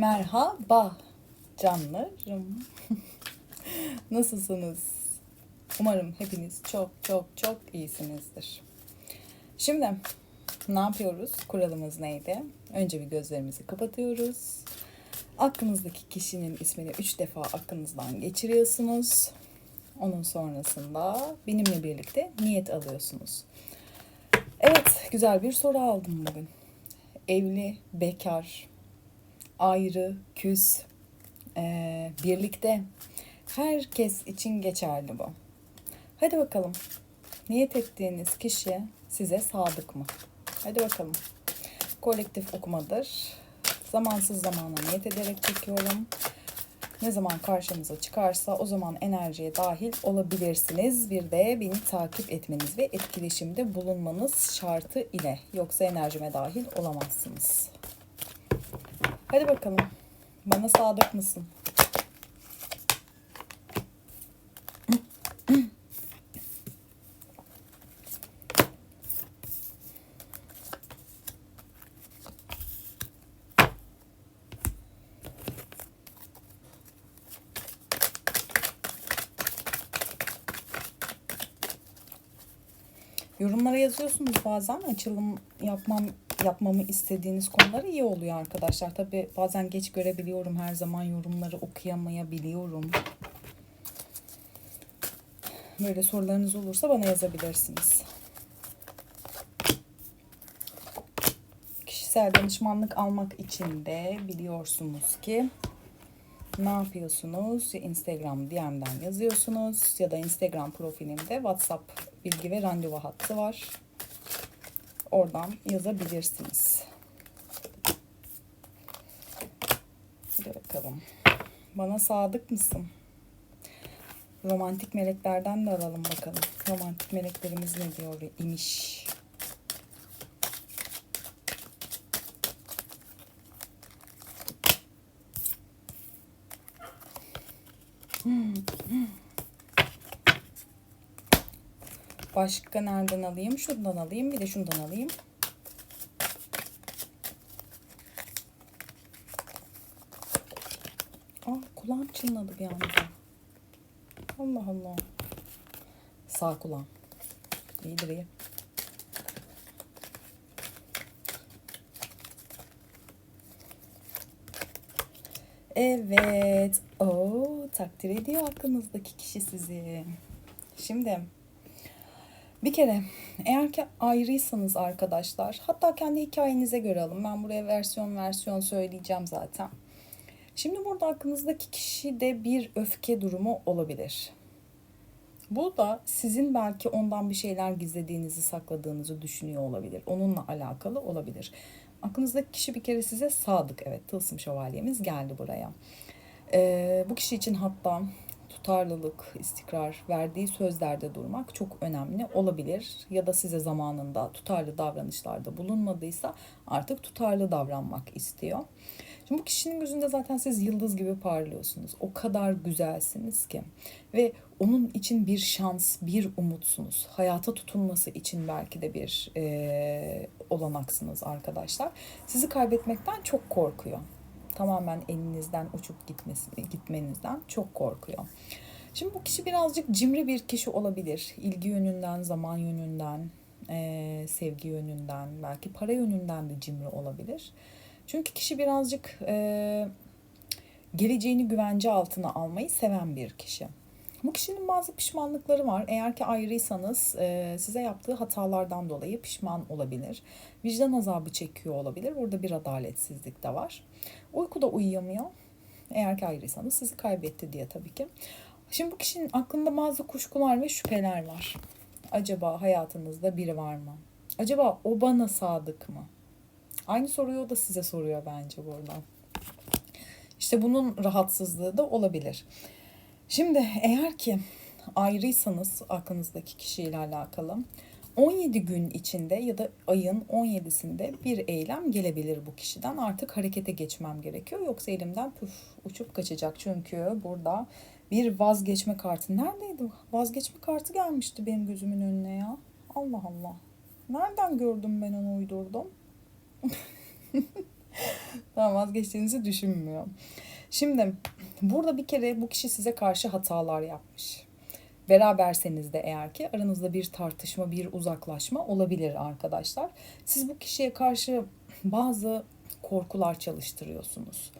Merhaba canlarım. Nasılsınız? Umarım hepiniz çok çok çok iyisinizdir. Şimdi ne yapıyoruz? Kuralımız neydi? Önce bir gözlerimizi kapatıyoruz. Aklınızdaki kişinin ismini üç defa aklınızdan geçiriyorsunuz. Onun sonrasında benimle birlikte niyet alıyorsunuz. Evet, güzel bir soru aldım bugün. Evli, bekar, ayrı, küs, eee, birlikte. Herkes için geçerli bu. Hadi bakalım. Niyet ettiğiniz kişi size sadık mı? Hadi bakalım. Kolektif okumadır. Zamansız zamana niyet ederek çekiyorum. Ne zaman karşınıza çıkarsa o zaman enerjiye dahil olabilirsiniz. Bir de beni takip etmeniz ve etkileşimde bulunmanız şartı ile. Yoksa enerjime dahil olamazsınız. Hadi bakalım. Bana sadık mısın? Yorumlara yazıyorsunuz bazen açılım yapmam yapmamı istediğiniz konular iyi oluyor arkadaşlar. Tabi bazen geç görebiliyorum her zaman yorumları okuyamayabiliyorum. Böyle sorularınız olursa bana yazabilirsiniz. Kişisel danışmanlık almak için de biliyorsunuz ki ne yapıyorsunuz? Ya Instagram DM'den yazıyorsunuz ya da Instagram profilimde WhatsApp bilgi ve randevu hattı var. Oradan yazabilirsiniz. Hadi bakalım. Bana sadık mısın? Romantik meleklerden de alalım bakalım. Romantik meleklerimiz ne diyor imiş. Başka nereden alayım? Şundan alayım. Bir de şundan alayım. Ah kulağım çınladı bir anda. Allah Allah. Sağ kulağım. İyidir iyi. Evet. Oo, takdir ediyor aklınızdaki kişi sizi. Şimdi bir kere eğer ki ayrıysanız arkadaşlar hatta kendi hikayenize göre alın. Ben buraya versiyon versiyon söyleyeceğim zaten. Şimdi burada aklınızdaki kişide bir öfke durumu olabilir. Bu da sizin belki ondan bir şeyler gizlediğinizi, sakladığınızı düşünüyor olabilir. Onunla alakalı olabilir. Aklınızdaki kişi bir kere size sadık. Evet, tılsım şövalyemiz geldi buraya. Ee, bu kişi için hatta tutarlılık, istikrar, verdiği sözlerde durmak çok önemli olabilir. Ya da size zamanında tutarlı davranışlarda bulunmadıysa artık tutarlı davranmak istiyor. Şimdi bu kişinin gözünde zaten siz yıldız gibi parlıyorsunuz. O kadar güzelsiniz ki. Ve onun için bir şans, bir umutsunuz. Hayata tutunması için belki de bir e, olanaksınız arkadaşlar. Sizi kaybetmekten çok korkuyor tamamen elinizden uçup gitmesi, gitmenizden çok korkuyor. Şimdi bu kişi birazcık cimri bir kişi olabilir. İlgi yönünden, zaman yönünden, e, sevgi yönünden, belki para yönünden de cimri olabilir. Çünkü kişi birazcık e, geleceğini güvence altına almayı seven bir kişi. Bu kişinin bazı pişmanlıkları var. Eğer ki ayrıysanız e, size yaptığı hatalardan dolayı pişman olabilir. Vicdan azabı çekiyor olabilir. Burada bir adaletsizlik de var. Uykuda uyuyamıyor. Eğer ki ayrıysanız sizi kaybetti diye tabii ki. Şimdi bu kişinin aklında bazı kuşkular ve şüpheler var. Acaba hayatınızda biri var mı? Acaba o bana sadık mı? Aynı soruyu o da size soruyor bence buradan. İşte bunun rahatsızlığı da olabilir. Şimdi eğer ki ayrıysanız aklınızdaki kişiyle alakalı 17 gün içinde ya da ayın 17'sinde bir eylem gelebilir bu kişiden. Artık harekete geçmem gerekiyor. Yoksa elimden püf uçup kaçacak. Çünkü burada bir vazgeçme kartı. Neredeydi? Vazgeçme kartı gelmişti benim gözümün önüne ya. Allah Allah. Nereden gördüm ben onu uydurdum? Tamam vazgeçtiğinizi düşünmüyorum. Şimdi burada bir kere bu kişi size karşı hatalar yapmış. Beraberseniz de eğer ki aranızda bir tartışma, bir uzaklaşma olabilir arkadaşlar. Siz bu kişiye karşı bazı korkular çalıştırıyorsunuz.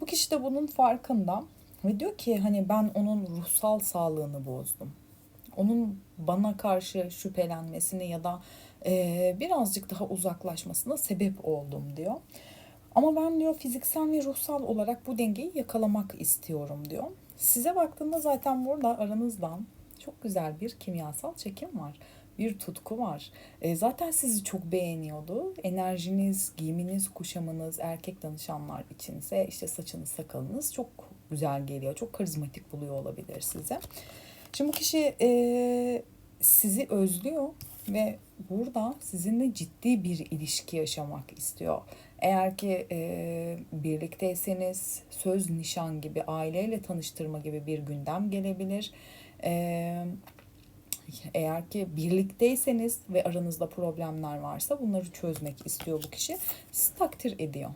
Bu kişi de bunun farkında ve diyor ki hani ben onun ruhsal sağlığını bozdum. Onun bana karşı şüphelenmesini ya da e, birazcık daha uzaklaşmasına sebep oldum diyor. Ama ben diyor fiziksel ve ruhsal olarak bu dengeyi yakalamak istiyorum diyor. Size baktığında zaten burada aranızdan çok güzel bir kimyasal çekim var. Bir tutku var. E, zaten sizi çok beğeniyordu. Enerjiniz, giyiminiz, kuşamınız, erkek danışanlar içinse işte saçınız, sakalınız çok güzel geliyor. Çok karizmatik buluyor olabilir size. Şimdi bu kişi e, sizi özlüyor ve burada sizinle ciddi bir ilişki yaşamak istiyor. Eğer ki e, birlikteyseniz söz nişan gibi aileyle tanıştırma gibi bir gündem gelebilir. E, eğer ki birlikteyseniz ve aranızda problemler varsa bunları çözmek istiyor bu kişi. Sizi takdir ediyor.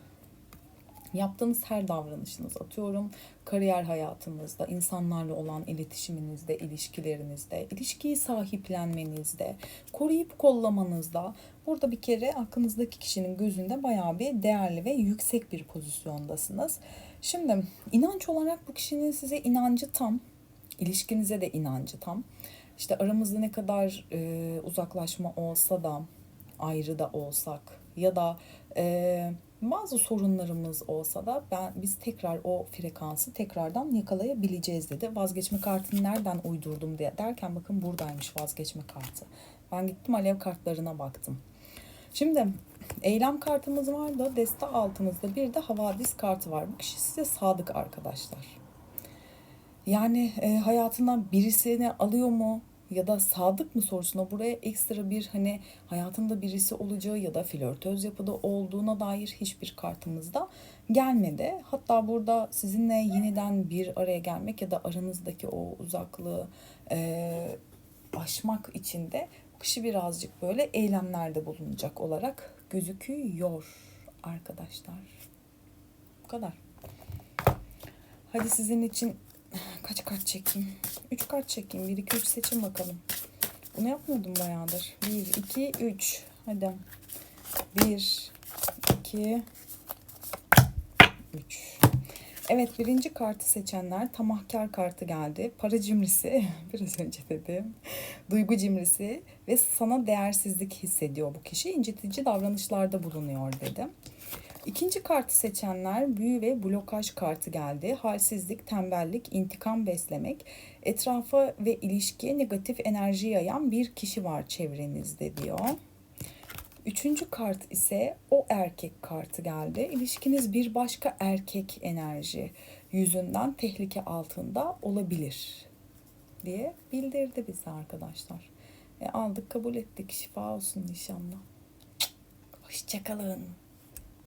Yaptığınız her davranışınız atıyorum kariyer hayatınızda, insanlarla olan iletişiminizde, ilişkilerinizde, ilişkiyi sahiplenmenizde, koruyup kollamanızda burada bir kere aklınızdaki kişinin gözünde bayağı bir değerli ve yüksek bir pozisyondasınız. Şimdi inanç olarak bu kişinin size inancı tam, ilişkinize de inancı tam. İşte aramızda ne kadar e, uzaklaşma olsa da, ayrı da olsak ya da e, bazı sorunlarımız olsa da ben biz tekrar o frekansı tekrardan yakalayabileceğiz dedi. Vazgeçme kartını nereden uydurdum diye derken bakın buradaymış vazgeçme kartı. Ben gittim alev kartlarına baktım. Şimdi eylem kartımız var da deste altımızda bir de havadis kartı var. Bu kişi size sadık arkadaşlar. Yani e, hayatına birisini alıyor mu? Ya da sadık mı sorusuna buraya ekstra bir hani hayatında birisi olacağı ya da flörtöz yapıda olduğuna dair hiçbir kartımızda gelmedi. Hatta burada sizinle yeniden bir araya gelmek ya da aranızdaki o uzaklığı e, aşmak için de kişi birazcık böyle eylemlerde bulunacak olarak gözüküyor arkadaşlar. Bu kadar. Hadi sizin için Kaç kart çekeyim? 3 kart çekeyim. 1, 2, 3 seçin bakalım. Bunu yapmıyordum bayağıdır. 1, 2, 3. Hadi. 1, 2, 3. Evet birinci kartı seçenler tamahkar kartı geldi. Para cimrisi biraz önce dedim. Duygu cimrisi ve sana değersizlik hissediyor bu kişi. incitici davranışlarda bulunuyor dedim. İkinci kartı seçenler büyü ve blokaj kartı geldi. Halsizlik, tembellik, intikam beslemek, etrafa ve ilişkiye negatif enerji yayan bir kişi var çevrenizde diyor. Üçüncü kart ise o erkek kartı geldi. İlişkiniz bir başka erkek enerji yüzünden tehlike altında olabilir diye bildirdi bize arkadaşlar. E aldık kabul ettik şifa olsun inşallah. Hoşçakalın.